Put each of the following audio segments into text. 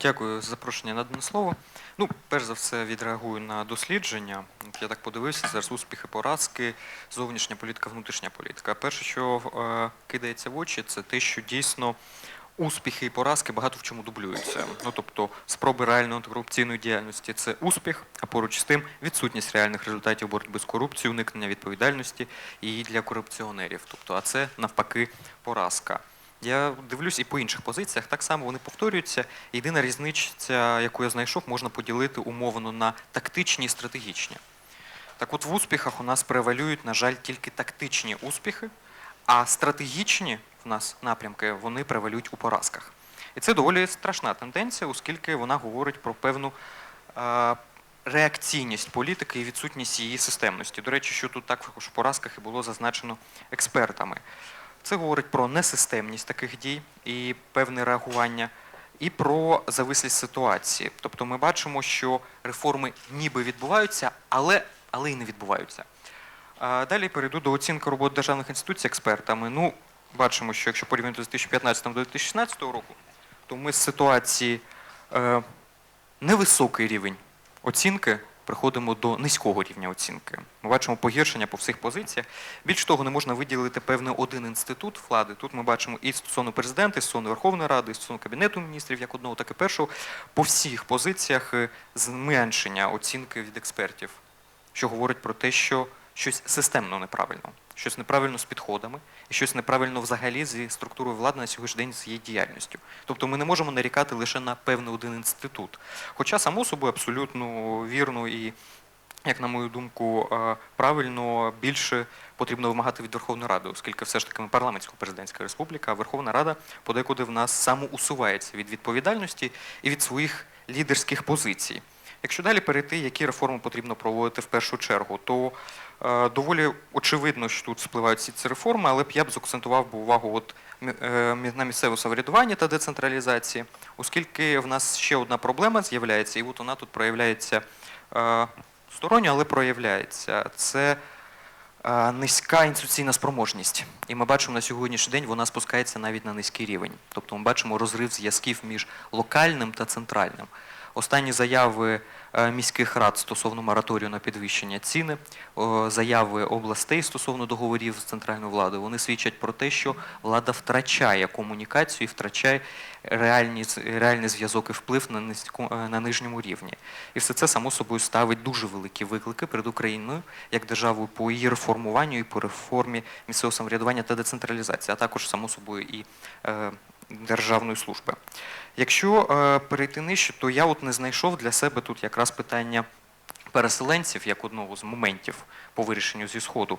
Дякую за запрошення на дане слово. Ну, перш за все, відреагую на дослідження. Я так подивився зараз успіхи, поразки, зовнішня політика, внутрішня політика. Перше, що е, кидається в очі, це те, що дійсно успіхи і поразки багато в чому дублюються. Ну, тобто, спроби реальної антикорупційної діяльності це успіх, а поруч з тим відсутність реальних результатів боротьби з корупцією, уникнення відповідальності і для корупціонерів. Тобто, а це навпаки поразка. Я дивлюсь і по інших позиціях, так само вони повторюються. Єдина різниця, яку я знайшов, можна поділити умовно на тактичні і стратегічні. Так от в успіхах у нас превалюють, на жаль, тільки тактичні успіхи, а стратегічні в нас напрямки вони превалюють у поразках. І це доволі страшна тенденція, оскільки вона говорить про певну е, реакційність політики і відсутність її системності. До речі, що тут також в поразках і було зазначено експертами. Це говорить про несистемність таких дій і певне реагування, і про завислість ситуації. Тобто ми бачимо, що реформи ніби відбуваються, але, але і не відбуваються. Далі перейду до оцінки роботи державних інституцій експертами. Ну, бачимо, що якщо порівняти з 2015 до 2016 року, то ми з ситуації е, невисокий рівень оцінки приходимо до низького рівня оцінки. Ми бачимо погіршення по всіх позиціях. Більш того, не можна виділити певний один інститут влади. Тут ми бачимо і стосовно президента, і стосовно Верховної Ради, і стосовно Кабінету міністрів, як одного, так і першого, по всіх позиціях е, зменшення оцінки від експертів, що говорить про те, що щось системно неправильно, щось неправильно з підходами, і щось неправильно взагалі зі структурою влади на сьогоднішній день з її діяльністю. Тобто ми не можемо нарікати лише на певний один інститут. Хоча, само собою, абсолютно вірно і, як на мою думку, е, правильно більше потрібно вимагати від Верховної Ради, оскільки все ж таки ми парламентсько-президентська республіка, а Верховна Рада подекуди в нас самоусувається від відповідальності і від своїх лідерських позицій. Якщо далі перейти, які реформи потрібно проводити в першу чергу, то е, доволі очевидно, що тут спливають всі ці реформи, але б я б закцентував би увагу от, е, на місцеве самоврядування та децентралізації, оскільки в нас ще одна проблема з'являється, і от вона тут проявляється е, сторонньо, але проявляється. Це е, низька інституційна спроможність. І ми бачимо на сьогоднішній день вона спускається навіть на низький рівень. Тобто ми бачимо розрив зв'язків між локальним та центральним. Останні заяви е, міських рад стосовно мораторію на підвищення ціни, заяви областей стосовно договорів з центральною владою, вони свідчать про те, що влада втрачає комунікацію і втрачає реальні, реальний зв'язок і вплив на, низьку- е, на нижньому рівні. І все це само собою ставить дуже великі виклики перед Україною як державою по її реформуванню і по реформі місцевого самоврядування та децентралізації, а також само собою і е, державної служби. Якщо е, перейти нижче, то я от не знайшов для себе тут якраз питання переселенців як одного з моментів по вирішенню зі сходу.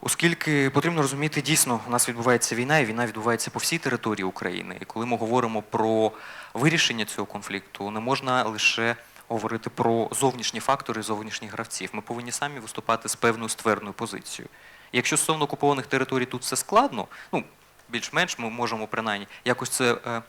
Оскільки потрібно розуміти, дійсно, у нас відбувається війна, і війна відбувається по всій території України. І коли ми говоримо про вирішення цього конфлікту, не можна лише говорити про зовнішні фактори, зовнішніх гравців. Ми повинні самі виступати з певною ствердною позицією. Якщо стосовно окупованих територій тут все складно, ну більш-менш ми можемо принаймні якось це е,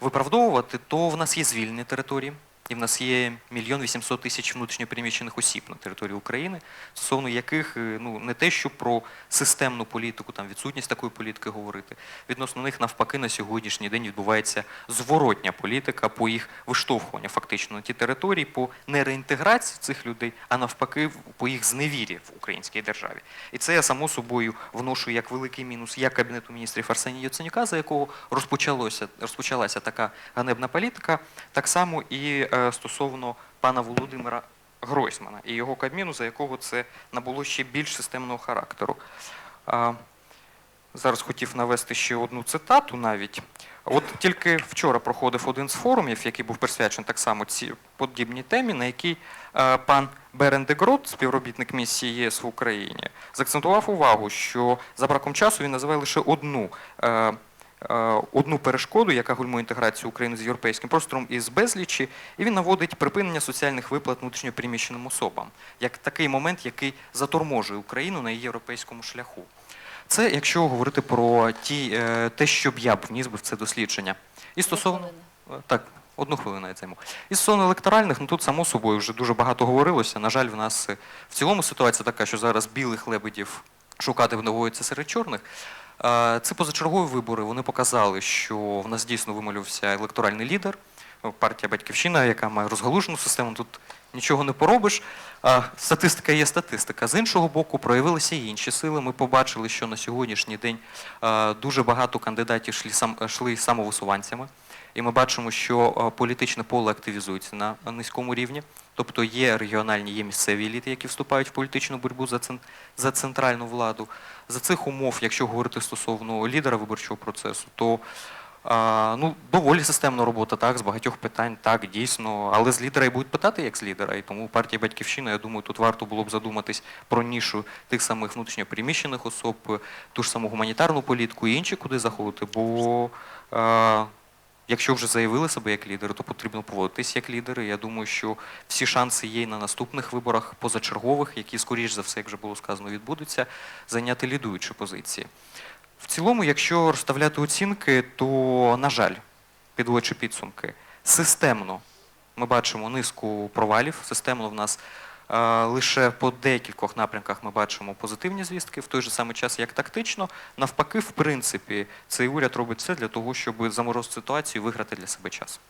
виправдовувати, то в нас є звільні території, і в нас є мільйон вісімсот тисяч внутрішньопереміщених осіб на території України, стосовно яких е, ну не те, що про системну політику, там відсутність такої політики говорити. Відносно них навпаки на сьогоднішній день відбувається зворотня політика по їх виштовхуванню фактично на ті території, по не реінтеграції цих людей, а навпаки по їх зневірі в українській державі. І це я само собою вношу як великий мінус як Кабінету міністрів Арсенія Яценюка, за якого розпочалося, розпочалася така ганебна політика, так само і е, стосовно пана Володимира Гройсмана і його Кабміну, за якого це набуло ще більш системного характеру. Зараз хотів навести ще одну цитату навіть. От тільки вчора проходив один з форумів, який був присвячений так само цій подібній темі, на якій е, пан Берен Дегрот, співробітник місії ЄС в Україні, заакцентував увагу, що за браком часу він називає лише одну. Е, Одну перешкоду, яка гульмує інтеграцію України з європейським простором із безлічі, і він наводить припинення соціальних виплат внутрішньопереміщеним особам як такий момент, який заторможує Україну на її європейському шляху. Це якщо говорити про ті, е, те, що б я б вніс би в це дослідження. І стосовно. Е, так, одну хвилину я займу. І стосовно електоральних, ну тут само собою вже дуже багато говорилося. На жаль, в нас в цілому ситуація така, що зараз білих лебедів шукати доводиться серед чорних. Е, Це позачергові вибори. Вони показали, що в нас дійсно вималювався електоральний лідер. ну, партія Батьківщина, яка має розгалужену систему, тут нічого не поробиш. Статистика є статистика. З іншого боку, проявилися і інші сили. Ми побачили, що на сьогоднішній день дуже багато кандидатів йшли самовисуванцями. І ми бачимо, що політичне поле активізується на низькому рівні. Тобто є регіональні, є місцеві еліти, які вступають в політичну боротьбу за, за центральну владу. За цих умов, якщо говорити стосовно лідера виборчого процесу, то ну, доволі системна робота, так, з багатьох питань, так, дійсно. Але з лідера і будуть питати, як з лідера. І тому партія Батьківщина, я думаю, тут варто було б задуматись про нішу тих самих внутрішньопереміщених особ, ту ж саму гуманітарну політику і інші, куди заходити. Бо а, якщо вже заявили себе як лідери, то потрібно поводитись як лідери. Я думаю, що всі шанси є на наступних виборах позачергових, які, скоріш за все, як вже було сказано, відбудуться, зайняти лідуючі позиції. В цілому, якщо розставляти оцінки, то, на жаль, підводячи підсумки, системно ми бачимо низку провалів. Системно в нас лише по декількох напрямках ми бачимо позитивні звістки, в той же самий час як тактично. Навпаки, в принципі, цей уряд робить все для того, щоб заморозити ситуацію і виграти для себе час.